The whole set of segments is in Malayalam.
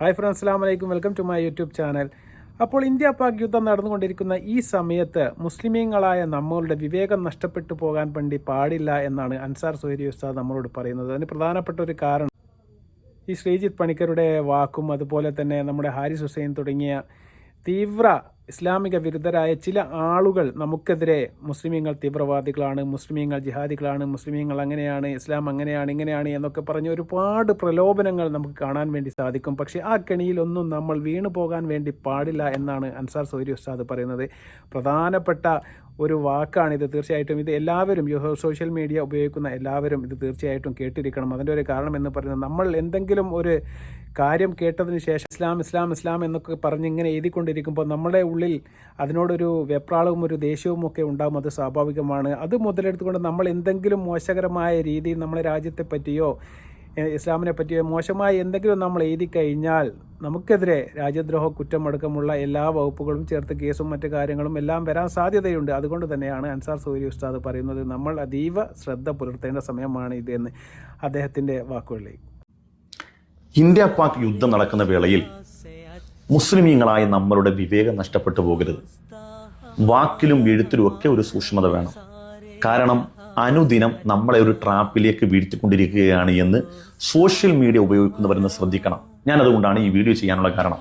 ഹായ് ഫ്രണ്ട്സ് അസ്സാം വലൈക്കും welcome to my YouTube channel. അപ്പോൾ ഇന്ത്യ പാക് യുദ്ധം നടന്നുകൊണ്ടിരിക്കുന്ന ഈ സമയത്ത് മുസ്ലിമീങ്ങളായ നമ്മളുടെ വിവേകം നഷ്ടപ്പെട്ടു പോകാൻ വേണ്ടി പാടില്ല എന്നാണ് അൻസാർ സുഹരി ഉസ്താദ് നമ്മളോട് പറയുന്നത്. അതിന് പ്രധാനപ്പെട്ട ഒരു കാരണം ഈ ശ്രീജിത്ത് പണിക്കരുടെ വാക്കും അതുപോലെ തന്നെ നമ്മുടെ ഹാരിസ് ഹുസൈൻ തുടങ്ങിയ തീവ്ര ഇസ്ലാമിക വിരുദ്ധരായ ചില ആളുകൾ നമുക്കെതിരെ മുസ്ലിമീങ്ങൾ തീവ്രവാദികളാണ് മുസ്ലിമീങ്ങൾ ജിഹാദികളാണ് മുസ്ലിമീങ്ങൾ അങ്ങനെയാണ് ഇസ്ലാം അങ്ങനെയാണ് ഇങ്ങനെയാണ് എന്നൊക്കെ പറഞ്ഞ് ഒരുപാട് പ്രലോഭനങ്ങൾ നമുക്ക് കാണാൻ വേണ്ടി സാധിക്കും. പക്ഷേ ആ കെണിയിലൊന്നും നമ്മൾ വീണു പോകാൻ വേണ്ടി പാടില്ല എന്നാണ് അൻസാർ സൗരി ഉസ്താദ് പറയുന്നത്. പ്രധാനപ്പെട്ട ഒരു വാക്കാണ് ഇത്. തീർച്ചയായിട്ടും ഇത് എല്ലാവരും സോഷ്യൽ മീഡിയ ഉപയോഗിക്കുന്ന എല്ലാവരും ഇത് തീർച്ചയായിട്ടും കേട്ടിരിക്കണം. അതിന്റെ ഒരു കാരണം എന്ന് പറയുന്നത് നമ്മൾ എന്തെങ്കിലും ഒരു കാര്യം കേട്ടതിന് ശേഷം ഇസ്ലാം ഇസ്ലാം ഇസ്ലാം എന്നൊക്കെ പറഞ്ഞ് ഇങ്ങനെ എഴുതിക്കൊണ്ടിരിക്കുമ്പോൾ നമ്മുടെ ഉള്ളിൽ അതിനോടൊരു വെപ്രാളവും ഒരു ദേഷ്യവും ഒക്കെ ഉണ്ടാകും അത് സ്വാഭാവികമാണ്. അത് മുതലെടുത്തുകൊണ്ട് നമ്മൾ എന്തെങ്കിലും മോശകരമായ രീതിയിൽ നമ്മുടെ രാജ്യത്തെ പറ്റിയോ ഇസ്ലാമിനെ പറ്റി മോശമായി എന്തെങ്കിലും നമ്മൾ എഴുതി കഴിഞ്ഞാൽ നമുക്കെതിരെ രാജ്യദ്രോഹ കുറ്റമടക്കമുള്ള എല്ലാ വകുപ്പുകളും ചേർത്ത് കേസും മറ്റ് കാര്യങ്ങളും എല്ലാം വരാൻ സാധ്യതയുണ്ട്. അതുകൊണ്ട് തന്നെയാണ് അൻസാർ സൂരി ഉസ്താദ് പറയുന്നത് നമ്മൾ അതീവ ശ്രദ്ധ പുലർത്തേണ്ട സമയമാണ് ഇതെന്ന് അദ്ദേഹത്തിന്റെ വാക്കുകളിലേക്ക്. ഇന്ത്യ പാക് യുദ്ധം നടക്കുന്ന വേളയിൽ മുസ്ലിമീങ്ങളായ നമ്മളുടെ വിവേകം നഷ്ടപ്പെട്ടു പോകരുത്. വാക്കിലും എഴുത്തിലും ഒക്കെ ഒരു സൂക്ഷ്മത വേണം. കാരണം അനുദിനം നമ്മളെ ഒരു ട്രാപ്പിലേക്ക് വീഴ്ത്തിക്കൊണ്ടിരിക്കുകയാണ് എന്ന് സോഷ്യൽ മീഡിയ ഉപയോഗിക്കുന്നവരെന്ന് ശ്രദ്ധിക്കണം. ഞാൻ അതുകൊണ്ടാണ് ഈ വീഡിയോ ചെയ്യാനുള്ള കാരണം.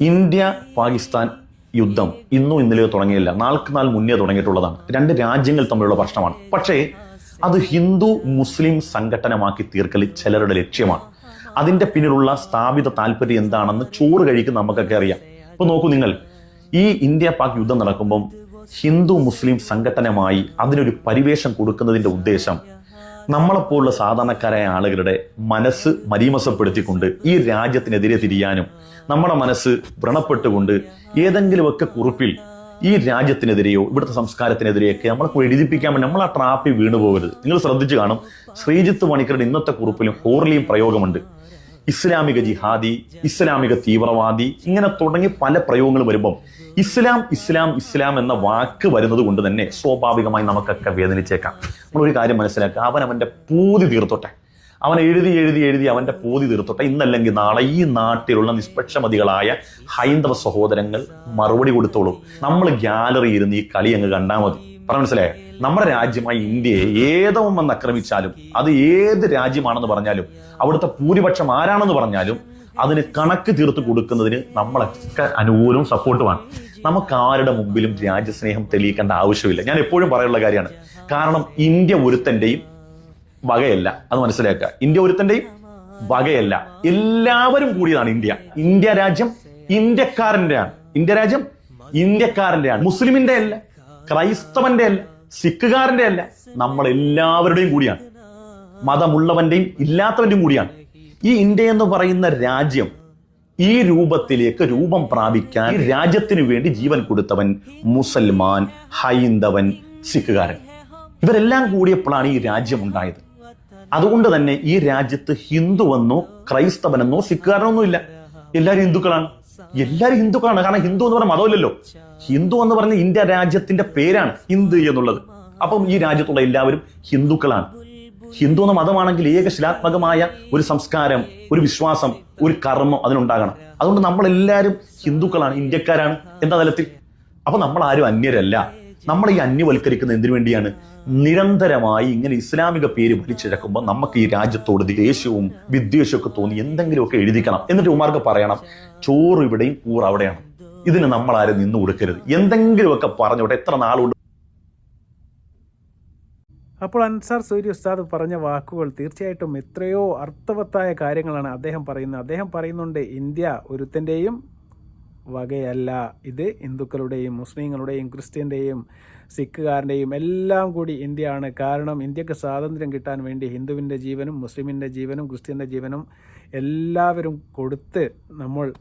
ഇന്ത്യ പാകിസ്ഥാൻ യുദ്ധം ഇന്നും ഇന്നലെയോ തുടങ്ങിയില്ല. നാൾക്ക് നാൾ മുന്നേ തുടങ്ങിയിട്ടുള്ളതാണ്. രണ്ട് രാജ്യങ്ങൾ തമ്മിലുള്ള പ്രശ്നമാണ്. പക്ഷേ അത് ഹിന്ദു മുസ്ലിം സംഘടനമാക്കി തീർക്കൽ ചിലരുടെ ലക്ഷ്യമാണ്. അതിന്റെ പിന്നിലുള്ള സ്ഥാപിത താല്പര്യം എന്താണെന്ന് ചോറ് കഴിക്കുന്ന നമുക്കൊക്കെ അറിയാം. ഇപ്പൊ നോക്കൂ നിങ്ങൾ ഈ ഇന്ത്യ പാക് യുദ്ധം നടക്കുമ്പം ഹിന്ദു മുസ്ലിം സംഘടനമായി അതിനൊരു പരിവേഷം കൊടുക്കുന്നതിന്റെ ഉദ്ദേശം നമ്മളെപ്പോലുള്ള സാധാരണക്കാരായ ആളുകളുടെ മനസ്സ് മരീമസപ്പെടുത്തിക്കൊണ്ട് ഈ രാജ്യത്തിനെതിരെ തിരിയാനും നമ്മുടെ മനസ്സ് വ്രണപ്പെട്ടുകൊണ്ട് ഏതെങ്കിലുമൊക്കെ കുറിപ്പിൽ ഈ രാജ്യത്തിനെതിരെയോ ഇവിടുത്തെ സംസ്കാരത്തിനെതിരെയൊക്കെ നമ്മളെ എഴുതിപ്പിക്കാൻ വേണ്ടി നമ്മൾ ആ ട്രാപ്പിൽ വീണു പോകരുത് നിങ്ങൾ ശ്രദ്ധിച്ചു കാണും. ശ്രീജിത്ത് മണിക്കരുടെ ഇന്നത്തെ കുറിപ്പിലും ഹോർലിയും പ്രയോഗമുണ്ട്. ഇസ്ലാമിക ജിഹാദി ഇസ്ലാമിക തീവ്രവാദി ഇങ്ങനെ തുടങ്ങി പല പ്രയോഗങ്ങൾ വരുമ്പം ഇസ്ലാം ഇസ്ലാം ഇസ്ലാം എന്ന വാക്ക് വരുന്നത് കൊണ്ട് തന്നെ സ്വാഭാവികമായി നമുക്കൊക്കെ വേദനിച്ചേക്കാം. നമ്മളൊരു കാര്യം മനസ്സിലാക്കുക. അവൻ അവന്റെ പൂതി തീർത്തോട്ടെ. അവൻ എഴുതി എഴുതി എഴുതി അവന്റെ പൂതി തീർത്തോട്ടെ. ഇന്നല്ലെങ്കിൽ നാളെ ഈ നാട്ടിലുള്ള നിഷ്പക്ഷമതികളായ ഹൈന്ദവ സഹോദരങ്ങൾ മറുപടി കൊടുത്തോളും. നമ്മൾ ഗ്യാലറി ഇരുന്ന് ഈ കളി അങ്ങ് കണ്ടാൽ മതി. പറഞ്ഞ മനസ്സിലായേ? നമ്മുടെ രാജ്യമായ ഇന്ത്യയെ ഏതവും വന്ന് ആക്രമിച്ചാലും അത് ഏത് രാജ്യമാണെന്ന് പറഞ്ഞാലും അവിടുത്തെ ഭൂരിപക്ഷം ആരാണെന്ന് പറഞ്ഞാലും അതിന് കണക്ക് തീർത്ത് കൊടുക്കുന്നതിന് നമ്മളൊക്കെ അനുകൂലവും സപ്പോർട്ടുമാണ്. നമുക്ക് ആരുടെ മുമ്പിലും രാജ്യസ്നേഹം തെളിയിക്കേണ്ട ആവശ്യമില്ല. ഞാൻ എപ്പോഴും പറയാനുള്ള കാര്യമാണ്. കാരണം ഇന്ത്യ ഒരുത്തന്റെയും വകയല്ല. അത് മനസ്സിലാക്കുക. ഇന്ത്യ ഒരുത്തന്റെയും വകയല്ല. എല്ലാവരും കൂടിയതാണ് ഇന്ത്യ. ഇന്ത്യ രാജ്യം ഇന്ത്യക്കാരന്റെയാണ്. ഇന്ത്യ രാജ്യം ഇന്ത്യക്കാരന്റെയാണ്. മുസ്ലിമിന്റെ അല്ല ക്രൈസ്തവന്റെ അല്ല സിഖുകാരന്റെ അല്ല നമ്മൾ എല്ലാവരുടെയും കൂടിയാണ്. മതമുള്ളവന്റെയും ഇല്ലാത്തവന്റെയും കൂടിയാണ്. ഈ ഇന്ത്യ എന്ന് പറയുന്ന രാജ്യം ഈ രൂപത്തിലേക്ക് രൂപം പ്രാപിക്കാൻ രാജ്യത്തിന് വേണ്ടി ജീവൻ കൊടുത്തവൻ മുസൽമാൻ ഹൈന്ദവൻ സിഖുകാരൻ. ഇവരെല്ലാം കൂടിയപ്പോഴാണ് ഈ രാജ്യം ഉണ്ടായത്. അതുകൊണ്ട് തന്നെ ഈ രാജ്യത്ത് ഹിന്ദുവെന്നോ ക്രൈസ്തവനെന്നോ സിഖുകാരനൊന്നും ഇല്ല എല്ലാവരും ഹിന്ദുക്കളാണ്. എല്ലാവരും ഹിന്ദുക്കളാണ് കാരണം ഹിന്ദു എന്ന് പറഞ്ഞ മതമില്ലല്ലോ. ഹിന്ദു എന്ന് പറഞ്ഞ ഇന്ത്യ രാജ്യത്തിന്റെ പേരാണ് ഹിന്ദു എന്നുള്ളത്. അപ്പം ഈ രാജ്യത്തുള്ള എല്ലാവരും ഹിന്ദുക്കളാണ്. ഹിന്ദു എന്ന മതമാണെങ്കിൽ ഏകശിലാത്മകമായ ഒരു സംസ്കാരം ഒരു വിശ്വാസം ഒരു കർമ്മം അതിനുണ്ടാകണം. അതുകൊണ്ട് നമ്മളെല്ലാവരും ഹിന്ദുക്കളാണ് ഇന്ത്യക്കാരാണ് എന്ന തലത്തിൽ. അപ്പൊ നമ്മൾ ആരും അന്യരല്ല. നമ്മൾ ഈ അന്യവൽക്കരിക്കുന്ന എന്തിനു വേണ്ടിയാണ്? നിരന്തരമായി ഇങ്ങനെ ഇസ്ലാമിക പേര് വലിച്ചിഴക്കുമ്പോൾ നമുക്ക് ഈ രാജ്യത്തോട് ദേഷ്യവും വിദ്വേഷവും ഒക്കെ തോന്നി എന്തെങ്കിലുമൊക്കെ എഴുതിക്കണം. എന്നിട്ട് ഉമാർക്ക് പറയണം ചോറ് ഇവിടെയും കൂറ് അവിടെയാണ്. ഇതിന് നമ്മൾ ആരും നിന്ന് കൊടുക്കരുത്. എന്തെങ്കിലുമൊക്കെ പറഞ്ഞോട്ടെ എത്ര നാളുകൊണ്ട് അപ്പോൾ അൻസാർ സൂര്യ ഉസ്താദ് പറഞ്ഞ വാക്കുകൾ തീർച്ചയായിട്ടും എത്രയോ അർത്ഥവത്തായ കാര്യങ്ങളാണ് അദ്ദേഹം പറയുന്നത്. അദ്ദേഹം പറയുന്നുണ്ട് ഇന്ത്യ ഒരുത്തന്റെയും വകയല്ല. ഇത് ഹിന്ദുക്കളുടെയും മുസ്ലിങ്ങളുടെയും ക്രിസ്ത്യന്റെയും സിഖുകാരന്റെയും എല്ലാം കൂടി ഇന്ത്യയാണ്. കാരണം ഇന്ത്യയ്ക്ക് സ്വാതന്ത്ര്യം കിട്ടാൻ വേണ്ടി ഹിന്ദുവിന്റെ ജീവനും മുസ്ലിമിന്റെ ജീവനും ക്രിസ്ത്യന്റെ ജീവനും എല്ലാവരും കൊടുത്ത് നമ്മൾ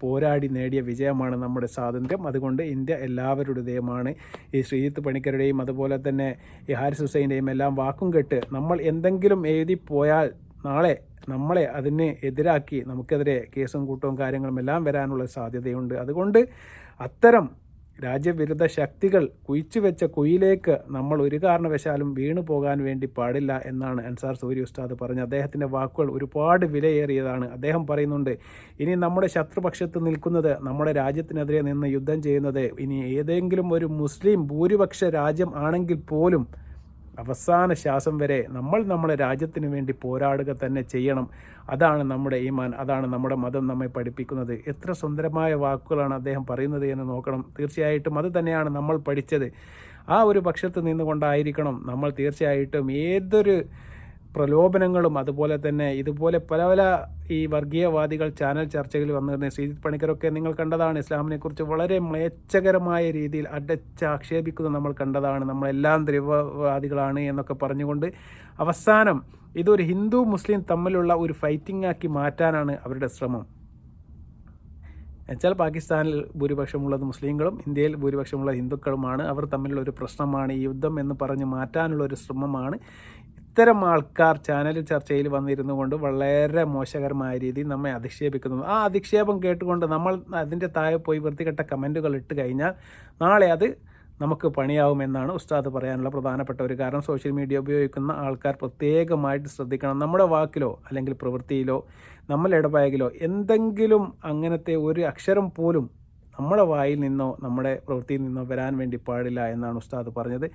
പോരാടി നേടിയ വിജയമാണ് നമ്മുടെ സ്വാതന്ത്ര്യം. അതുകൊണ്ട് ഇന്ത്യ എല്ലാവരുടേതുമാണ്. ഈ ശ്രീജിത്ത് പണിക്കരുടെയും അതുപോലെ തന്നെ ഈ ഹാരിസ് ഹുസൈന്റെയും എല്ലാം വാക്കും കെട്ട് നമ്മൾ എന്തെങ്കിലും എഴുതി പോയാൽ നാളെ നമ്മളെ അതിനെ എതിരാക്കി നമുക്കെതിരെ കേസും കൂട്ടവും കാര്യങ്ങളും എല്ലാം വരാനുള്ള സാധ്യതയുണ്ട്. അതുകൊണ്ട് അത്തരം രാജ്യവിരുദ്ധ ശക്തികൾ കുഴിച്ചു വെച്ച കുയിലേക്ക് നമ്മൾ ഒരു കാരണവശാലും വീണു പോകാൻ വേണ്ടി പാടില്ല എന്നാണ് അൻസാർ സൂര്യ ഉസ്താദ് പറഞ്ഞത്. അദ്ദേഹത്തിന്റെ വാക്കുകൾ ഒരുപാട് വിലയേറിയതാണ്. അദ്ദേഹം പറയുന്നുണ്ട് ഇനി നമ്മുടെ ശത്രുപക്ഷത്ത് നിൽക്കുന്നത് നമ്മുടെ രാജ്യത്തിനെതിരെ നിന്ന് യുദ്ധം ചെയ്യുന്നത് ഇനി ഏതെങ്കിലും ഒരു മുസ്ലിം ഭൂരിപക്ഷ രാജ്യം ആണെങ്കിൽ പോലും അവസാന ശ്വാസം വരെ നമ്മൾ നമ്മുടെ രാജ്യത്തിന് വേണ്ടി പോരാടുക തന്നെ ചെയ്യണം. അതാണ് നമ്മുടെ ഈമാൻ അതാണ് നമ്മുടെ മതം നമ്മെ പഠിപ്പിക്കുന്നത്. എത്ര സുന്ദരമായ വാക്കുകളാണ് അദ്ദേഹം പറയുന്നത് എന്ന് നോക്കണം. തീർച്ചയായിട്ടും അത് തന്നെയാണ് നമ്മൾ പഠിച്ചത്. ആ ഒരു പക്ഷത്ത് നിന്നുകൊണ്ടായിരിക്കണം നമ്മൾ തീർച്ചയായിട്ടും ഏതൊരു പ്രലോഭനങ്ങളും അതുപോലെ തന്നെ ഇതുപോലെ പല പല ഈ വർഗീയവാദികൾ ചാനൽ ചർച്ചയിൽ വന്നിരുന്ന. ശ്രീജിത് പണിക്കരൊക്കെ നിങ്ങൾ കണ്ടതാണ്. ഇസ്ലാമിനെക്കുറിച്ച് വളരെ മ്ലേച്ഛകരമായ രീതിയിൽ അടച്ചാക്ഷേപിക്കുന്നത് നമ്മൾ കണ്ടതാണ്. നമ്മളെല്ലാം ദ്രവവാദികളാണ് എന്നൊക്കെ പറഞ്ഞുകൊണ്ട് അവസാനം ഇതൊരു ഹിന്ദു മുസ്ലിം തമ്മിലുള്ള ഒരു ഫൈറ്റിംഗ് ആക്കി മാറ്റാനാണ് അവരുടെ ശ്രമം. എന്നുവെച്ചാൽ പാകിസ്ഥാനിൽ ഭൂരിപക്ഷമുള്ളത് മുസ്ലിങ്ങളും ഇന്ത്യയിൽ ഭൂരിപക്ഷമുള്ള ഹിന്ദുക്കളുമാണ്. അവർ തമ്മിലുള്ള ഒരു പ്രശ്നമാണ് ഈ യുദ്ധം എന്ന് പറഞ്ഞ് മാറ്റാനുള്ള ഒരു ശ്രമമാണ്. ഇത്തരം ആൾക്കാർ ചാനൽ ചർച്ചയിൽ വന്നിരുന്നു കൊണ്ട് വളരെ മോശകരമായ രീതിയിൽ നമ്മെ അധിക്ഷേപിക്കുന്നു. ആ അധിക്ഷേപം കേട്ടുകൊണ്ട് നമ്മൾ അതിന്റെ താഴെ പോയി വൃത്തികെട്ട കമന്റുകൾ ഇട്ട് കഴിഞ്ഞാൽ നാളെ അത് നമുക്ക് പണിയാവുമെന്നാണ് ഉസ്താദ് പറയാനുള്ള പ്രധാനപ്പെട്ട ഒരു കാരണം. സോഷ്യൽ മീഡിയ ഉപയോഗിക്കുന്ന ആൾക്കാർ പ്രത്യേകമായിട്ട് ശ്രദ്ധിക്കണം. നമ്മുടെ വാക്കിലോ അല്ലെങ്കിൽ പ്രവൃത്തിയിലോ നമ്മൾ ഇടപഴകിലോ എന്തെങ്കിലും അങ്ങനത്തെ ഒരു അക്ഷരം പോലും നമ്മുടെ വായിൽ നിന്നോ നമ്മുടെ പ്രവൃത്തിയിൽ നിന്നോ വരാൻ വേണ്ടി പാടില്ല എന്നാണ് ഉസ്താദ് പറഞ്ഞത്.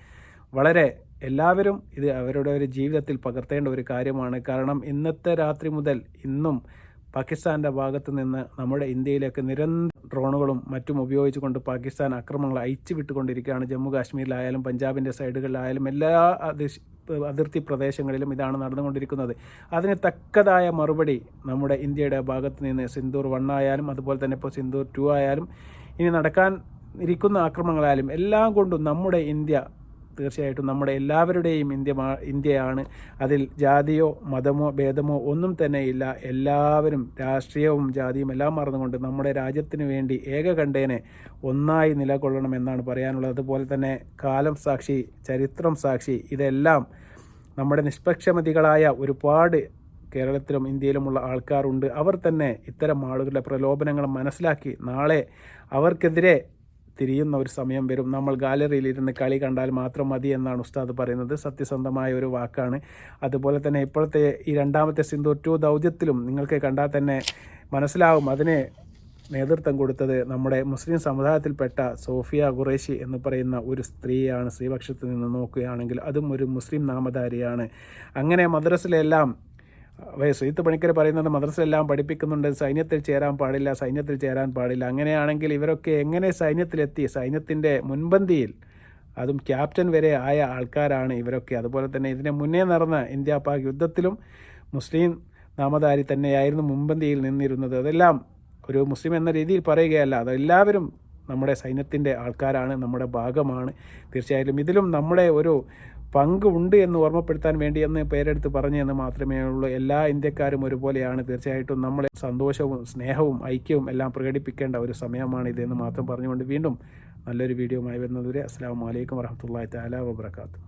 വളരെ എല്ലാവരും ഇത് അവരുടെ ഒരു ജീവിതത്തിൽ പകർത്തേണ്ട ഒരു കാര്യമാണ്. കാരണം ഇന്നത്തെ രാത്രി മുതൽ ഇന്നും പാകിസ്ഥാന്റെ ഭാഗത്ത് നിന്ന് നമ്മുടെ ഇന്ത്യയിലേക്ക് നിരന്തരം ഡ്രോണുകളും മറ്റും ഉപയോഗിച്ചുകൊണ്ട് പാകിസ്ഥാൻ ആക്രമണങ്ങൾ അയച്ചു വിട്ടുകൊണ്ടിരിക്കുകയാണ് ജമ്മു കാശ്മീരിലായാലും പഞ്ചാബിന്റെ സൈഡുകളിലായാലും എല്ലാ അതിർത്തി പ്രദേശങ്ങളിലും ഇതാണ് നടന്നുകൊണ്ടിരിക്കുന്നത്. അതിന് തക്കതായ മറുപടി നമ്മുടെ ഇന്ത്യയുടെ ഭാഗത്ത് നിന്ന് സിന്ദൂർ വൺ ആയാലും അതുപോലെ തന്നെ ഇപ്പോൾ സിന്ദൂർ ടു ആയാലും ഇനി നടക്കാൻ ഇരിക്കുന്ന ആക്രമണങ്ങളായാലും എല്ലാം കൊണ്ടും നമ്മുടെ ഇന്ത്യ തീർച്ചയായിട്ടും നമ്മുടെ എല്ലാവരുടെയും ഇന്ത്യ ഇന്ത്യയാണ്. അതിൽ ജാതിയോ മതമോ ഭേദമോ ഒന്നും തന്നെ ഇല്ല. എല്ലാവരും രാഷ്ട്രീയവും ജാതിയും എല്ലാം മറന്നുകൊണ്ട് നമ്മുടെ രാജ്യത്തിന് വേണ്ടി ഏകകണ്ഠേനെ ഒന്നായി നിലകൊള്ളണമെന്നാണ് പറയാനുള്ളത്. അതുപോലെ തന്നെ കാലം സാക്ഷി ചരിത്രം സാക്ഷി ഇതെല്ലാം നമ്മുടെ നിഷ്പക്ഷമതികളായ ഒരുപാട് കേരളത്തിലും ഇന്ത്യയിലുമുള്ള ആൾക്കാരുണ്ട്. അവർ തന്നെ ഇത്തരം ആളുകളുടെ പ്രലോഭനങ്ങൾ മനസ്സിലാക്കി നാളെ അവർക്കെതിരെ തിരിയുന്ന ഒരു സമയം വരും. നമ്മൾ ഗാലറിയിൽ ഇരുന്ന് കളി കണ്ടാൽ മാത്രം മതി എന്നാണ് ഉസ്താദ് പറയുന്നത്. സത്യസന്ധമായ ഒരു വാക്കാണ്. അതുപോലെ തന്നെ ഇപ്പോഴത്തെ ഈ രണ്ടാമത്തെ സിന്ധു ടു ദൗത്യത്തിലും നിങ്ങൾക്ക് കണ്ടാൽ തന്നെ മനസ്സിലാവും അതിനെ നേതൃത്വം കൊടുത്തത് നമ്മുടെ മുസ്ലിം സമുദായത്തിൽപ്പെട്ട സോഫിയ ഖുറേഷി എന്ന് പറയുന്ന ഒരു സ്ത്രീയാണ്. സ്ത്രീപക്ഷത്ത് നിന്ന് നോക്കുകയാണെങ്കിൽ അതും ഒരു മുസ്ലിം നാമധാരിയാണ്. അങ്ങനെ മദ്രസിലെല്ലാം ശ്രീത്ത് പണിക്കർ പറയുന്നത് മദ്രസയെല്ലാം പഠിപ്പിക്കുന്നുണ്ട് സൈന്യത്തിൽ ചേരാൻ പാടില്ല സൈന്യത്തിൽ ചേരാൻ പാടില്ല. അങ്ങനെയാണെങ്കിൽ ഇവരൊക്കെ എങ്ങനെ സൈന്യത്തിലെത്തി? സൈന്യത്തിന്റെ മുൻപന്തിയിൽ അതും ക്യാപ്റ്റൻ വരെ ആയ ആൾക്കാരാണ് ഇവരൊക്കെ. അതുപോലെ തന്നെ ഇതിന് മുന്നേ നടന്ന ഇന്ത്യ പാക് യുദ്ധത്തിലും മുസ്ലിം നാമധാരി തന്നെയായിരുന്നു മുൻപന്തിയിൽ നിന്നിരുന്നത്. അതെല്ലാം ഒരു മുസ്ലിം എന്ന രീതിയിൽ പറയുകയല്ല അതെല്ലാവരും നമ്മുടെ സൈന്യത്തിന്റെ ആൾക്കാരാണ് നമ്മുടെ ഭാഗമാണ്. തീർച്ചയായിട്ടും ഇതിലും നമ്മുടെ ഒരു പങ്ക് ഉണ്ട് എന്ന് ഓർമ്മപ്പെടുത്താൻ വേണ്ടി എന്ന് പേരെടുത്ത് പറഞ്ഞു എന്ന് മാത്രമേ ഉള്ളൂ. എല്ലാ ഇന്ത്യക്കാരും ഒരുപോലെയാണ്. തീർച്ചയായിട്ടും നമ്മളെ സന്തോഷവും സ്നേഹവും ഐക്യവും എല്ലാം പ്രകടിപ്പിക്കേണ്ട ഒരു സമയമാണ് ഇതെന്ന് മാത്രം പറഞ്ഞുകൊണ്ട് വീണ്ടും നല്ലൊരു വീഡിയോ ആയി വരുന്നതുവരെ അസ്സാം വലൈക്കും വരഹമുല്ലാ താല വാബർക്കാത്തു